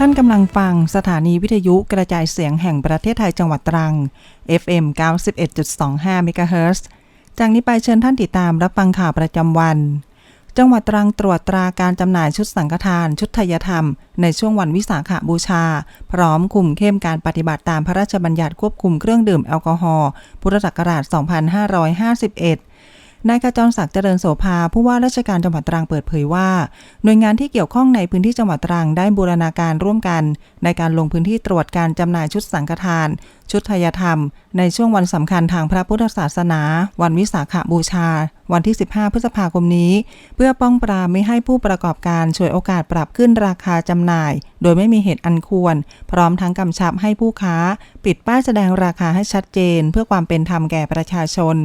ท่านกำลังฟังสถานีวิทยุกระจายเสียงแห่งประเทศไทยจังหวัดตรัง FM 91.25 MHz จากนี้ไปเชิญท่านติดตามรับฟังข่าวประจำวัน จังหวัดตรังตรวจตราการจำหน่ายชุดสังฆทาน ชุดทยธรรม ในช่วงวันวิสาขบูชา พร้อมคุมเข้มการปฏิบัติตามพระราชบัญญัติควบคุมเครื่องดื่มแอลกอฮอล์พุทธศักราช 2551 นายกระจรศักดิ์เจริญโสภาผู้ว่าราชการจังหวัดตรังเปิดเผยว่า หน่วยงานที่เกี่ยวข้องในพื้นที่จังหวัดตรังได้บูรณาการร่วมกัน ในการลงพื้นที่ตรวจการจำหน่ายชุดสังฆทาน ชุดไทยธรรม ในช่วงวันสำคัญทางพระพุทธศาสนา วันวิสาขบูชา วันที่ 15 พฤษภาคมนี้ เพื่อป้องปรามไม่ให้ผู้ประกอบการฉวยโอกาสปรับขึ้นราคาจำหน่าย โดยไม่มีเหตุอันควร พร้อมทั้งกำชับให้ผู้ค้า ปิดป้ายแสดงราคาให้ชัดเจน เพื่อความเป็นธรรมแก่ประชาชน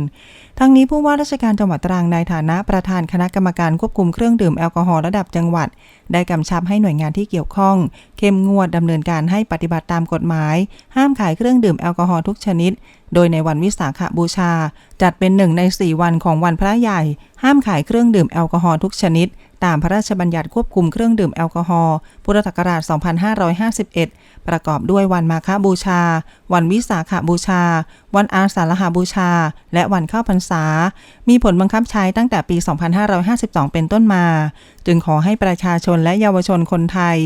ทั้งนี้ผู้ว่าราชการจังหวัดตรังในฐานะประธานคณะกรรมการควบคุมเครื่องดื่มแอลกอฮอล์ระดับจังหวัด ได้กำชับให้หน่วยงานที่เกี่ยวข้อง เข้มงวดดำเนินการให้ปฏิบัติตามกฎหมาย ห้ามขายเครื่องดื่มแอลกอฮอล์ทุกชนิด โดยในวันวิสาขบูชา จัดเป็นหนึ่งใน 4 วันของวันพระใหญ่ ห้ามขายเครื่องดื่มแอลกอฮอล์ทุกชนิด ตามพระราชบัญญัติควบคุมเครื่องดื่มแอลกอฮอล์พุทธศักราช 2551 ประกอบด้วยวันมาฆบูชา วันวิสาขบูชา วันอาสาฬหบูชา และวันเข้าพรรษา มีผลบังคับใช้ตั้งแต่ปี 2552 เป็นต้นมา จึงขอให้ประชาชนและเยาวชนคนไทย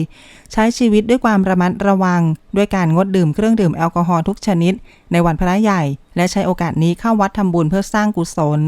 ใช้ชีวิตด้วยความระมัดระวัง ด้วยการงดดื่มเครื่องดื่มแอลกอฮอล์ทุกชนิด ในวันพระใหญ่ และใช้โอกาสนี้เข้าวัดทำบุญเพื่อสร้างกุศล